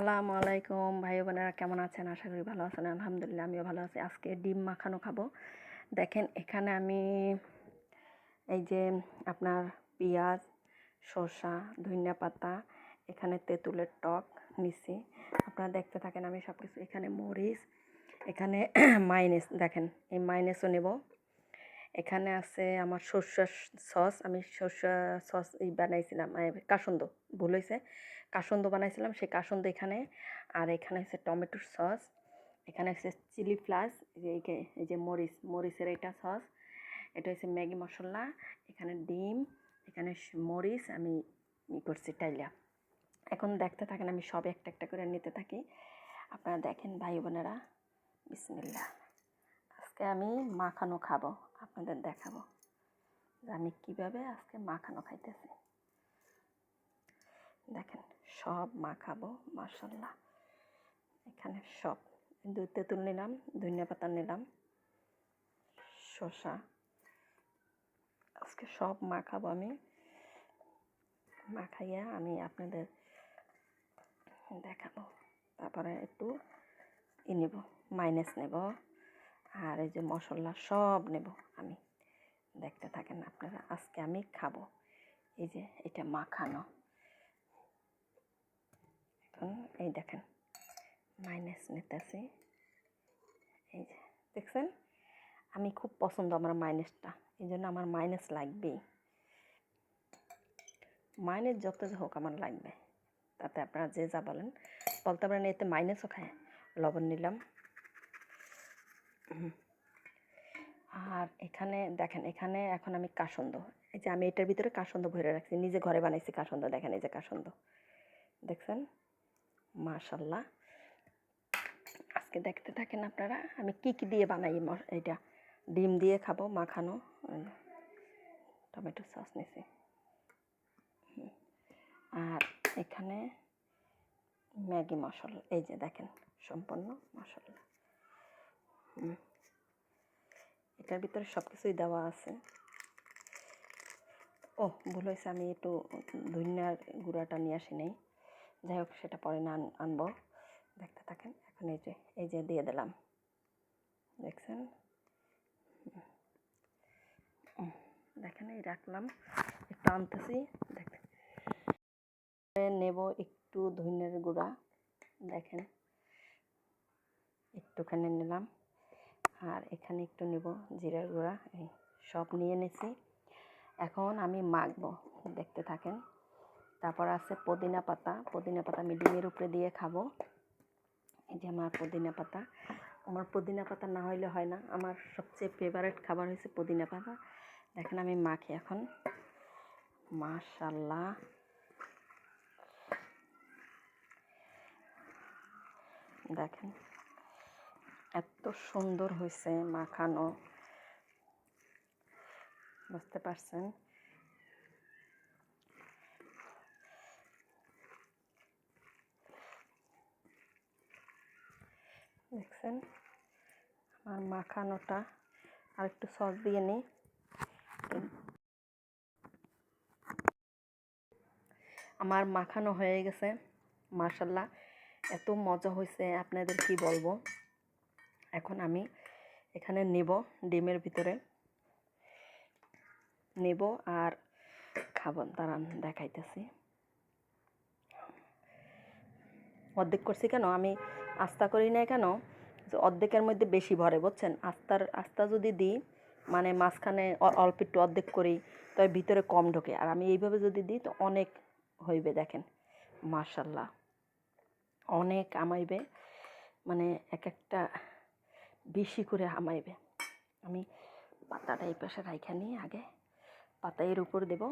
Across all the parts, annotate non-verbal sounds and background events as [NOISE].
আসসালামু আলাইকুম। ভাই বোনেরা কেমন আছেন? আশা করি ভালো আছেন। আলহামদুলিল্লাহ, আমিও ভালো আছি। আজকে ডিম মাখানো খাব। দেখেন, এখানে আমি এই যে আপনার পেঁয়াজ শসা ধনিয়া পাতা, এখানে তেঁতুলের টক নিছি। আপনারা দেখতে থাকেন আমি সব কিছু এখানে মরিচ, এখানে [CLEARS THROAT] মাইনেস। দেখেন, এই মাইনেসও নেব। এখানে আছে আমার সর্ষের সস। আমি সর্ষে সস এই বানাইছিলাম কাসন্দ। ভুল হয়েছে কাসন্দ বানাইছিলাম, সেই কাসন্দ এখানে। আর এখানে হচ্ছে টমেটোর সস, এখানে হচ্ছে চিলি ফ্লাস এই যে এই- যে মরিচ, মরিচের এটা সস, এটা হচ্ছে ম্যাগি মশলা, এখানে ডিম, এখানে মরিচ, আমি ই করছি টাইলা। এখন দেখতে থাকেন, আমি সব একটা একটা করে নিতে থাকি। আপনারা দেখেন ভাই বোনেরা বিসমিল্লা আজকে আমি মাখানো খাব, আপনাদের দেখাবো আমি কীভাবে আজকে মাখানো খাইতেছি। দেখেন। সব মাখাবো মাসাল্লাহ এখানে সব দুই তেঁতুল নিলাম, ধনিয়া পাতা নিলাম, শসা। আজকে সব মাখাবো আমি। মাখাইয়া আমি আপনাদের দেখাবো। তারপরে একটু ই নেব, মাইনাস নেব। আর এই যে মশলা সব নেব আমি। দেখতে থাকেন আপনারা, আজকে আমি খাব। এই যে এটা মাখানো। এই দেখেন মাইনাস নিতেছি। এই যে, দেখছেন? আমি খুব পছন্দ আমার মাইনাসটা এই জন্য আমার মাইনাস লাগবেই। মাইনাস যত হোক আমার লাগবে, তাতে আপনারা যে যা বলেন। বলতে পারেন এতে মাইনাসও খায়, লবণ নিলাম। আর এখানে দেখেন, এখানে এখন আমি কাসন্দ, এই যে আমি এটার ভিতরে কাসন্দ ভরে রাখছি, নিজে ঘরে বানাইছি কাসন্দ, দেখেন এই যে কাসন্দ। দেখছেন? মাশাল্লাহ। আজকে দেখতে থাকেন আপনারা, আমি কি কি দিয়ে বানাই এইটা, ডিম দিয়ে খাব, মাখানো টমেটো সস নিছি। আর এখানে ম্যাগি মশলা, এই যে দেখেন, সম্পূর্ণ মশলা। এটার ভিতরে সব কিছুই দেওয়া আছে। ও ভুল হয়েছে, আমি একটু ধনিয়ার গুঁড়াটা নিয়ে আসি নেই। যাই হোক, সেটা পরে না আন- আনব। দেখতে থাকেন, এখন এই যে এই যে দিয়ে দিলাম। দেখছেন? দেখেন, এই রাখলাম। একটু আনতেছি, দেখেন। নেব একটু ধনিয়ার গুঁড়া, দেখেন। একটুখানি নিলাম। আর এখানে একটু নেব জিরার গুঁড়া, এই সব নিয়ে নিছি। এখন আমি মাখবো, দেখতে থাকেন। তারপর আছে পুদিনা পাতা। পুদিনা পাতা আমি ডিমের উপরে দিয়ে খাব। এই যে আমার পুদিনা পাতা। আমার পুদিনা পাতা না হইলে হয় না। আমার সবচেয়ে ফেভারিট খাবার হয়েছে পুদিনা পাতা। দেখেন আমি মাখি এখন। মাশাল্লাহ দেখেন, এত সুন্দর হয়েছে মাখানো। বুঝতে পারছেন? দেখছেন? আমার মাখানোটা আর একটু সস দিয়ে নিই। আমার মাখানো হয়ে গেছে। মার্শাল্লাহ এত মজা হয়েছে। আপনাদের কি বলব? এখন আমি এখানে নেব ডিমের ভিতরে। নেব আর খাব। দাঁড়ান, দেখাইতেছি। অর্ধেক করছি কেন? আমি আস্তা করি না কেন? যে অর্ধেকের মধ্যে বেশি ভরে, বুঝছেন? আস্তার আস্তা যদি দিই মানে মাঝখানে অল্প একটু অর্ধেক করি তবে ভিতরে কম ঢোকে। আর আমি এইভাবে যদি দিই, তো অনেক হইবে, দেখেন। মার্শাল্লাহ অনেক আমাইবে মানে এক একটা বেশি করে আমাইবে। আমি পাতাটা এই পাশে রাইখা আগে পাতা এর উপর দেব।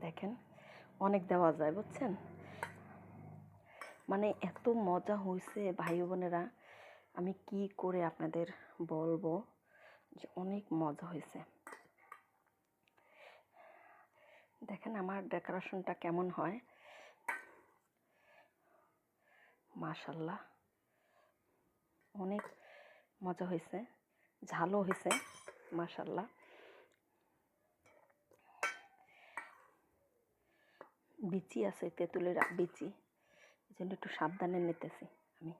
দেখেন, অনেক দেওয়া যায়, বুঝছেন? মানে এত মজা হয়েছে ভাই বোনেরা আমি কি করে আপনাদের বলব যে অনেক মজা হয়েছে দেখেন আমার ডেকোরেশনটা কেমন হয়। মাশাল্লাহ। অনেক মজা হয়েছে ঝালও হয়েছে মাশাল্লাহ। বিচি আছে তেঁতুলের বিচি। জন্য একটু সাবধানে নিতেছি আমি।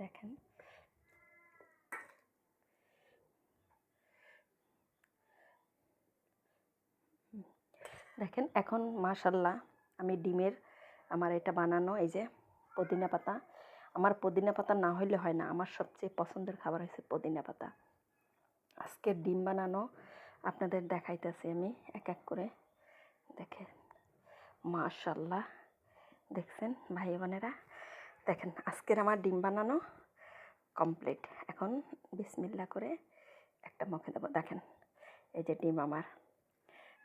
দেখেন। দেখেন, এখন মাশাল্লাহ আমি ডিমের আমার এটা বানানো, এই যে পুদিনা পাতা। আমার পুদিনা পাতা না হইলে হয় না, আমার সবচেয়ে পছন্দের খাবার হচ্ছে পুদিনা পাতা। আজকে ডিম বানানো আপনাদের দেখাইতেছি আমি এক এক করে। দেখেন মাশাল্লাহ দেখছেন ভাই বোনেরা দেখেন, আজকের আমার ডিম বানানো কমপ্লিট। এখন বিসমিল্লা করে একটা মুখে দেবো। দেখেন, এই যে ডিম আমার।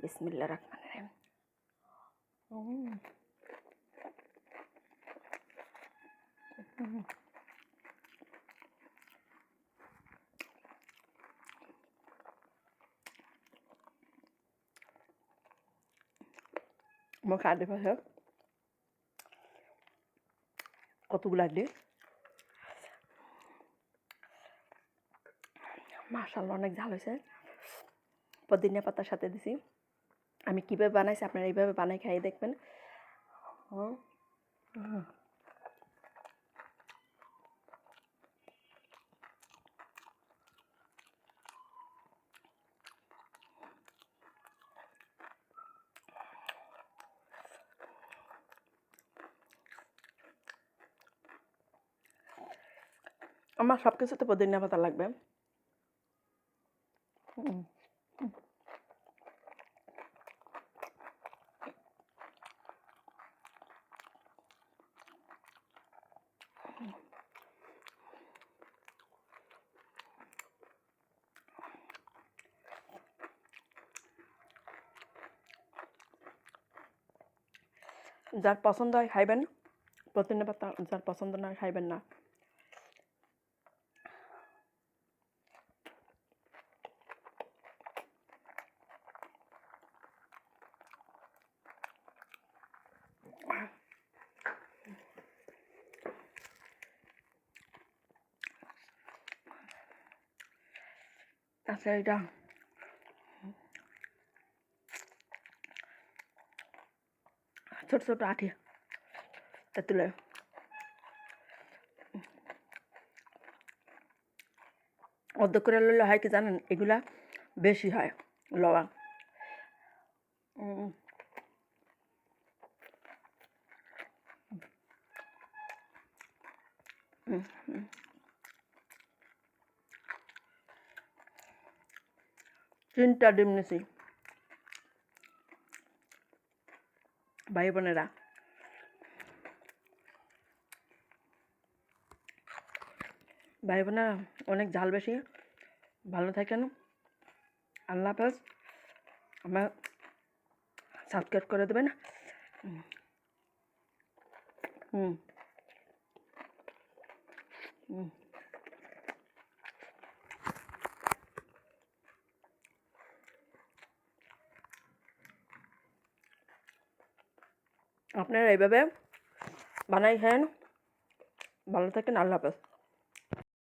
বিসমিল্লা রহমান রহিম। মুখে আড্ডে পাশে কতগুলো আড্ডি মাশাল্লাহ অনেক ঝাল হয়েছে পদিনা পাতার সাথে দিছি। আমি কীভাবে বানাইছি আপনারা এইভাবে বানাই খাই দেখবেন। হুম, আমার সব কিছুতে পুদিনা পাতা লাগবে। যার পছন্দ হয় খাইবেন পুদিনা পাতা যার পছন্দ না খাইবেন না। আচ্ছা এটা ছোট ছোট আঠি তেঁতুলে অর্ধ করে লইলে হয় কি জানেন এগুলা বেশি হয় লওয়া। হুম, হুম। তিনটা ডিম নিছি। ভাই বোনেরা ভাই বোনেরা অনেক ঝাল বেশি। ভালো থাকেন। আল্লাহ হাফেজ। আমার সাবস্ক্রাইব করে দেবেন। হুম। হুম। আপনারা এইভাবে বানাই খান ভালো থাকেন আল্লাহ হাফেজ।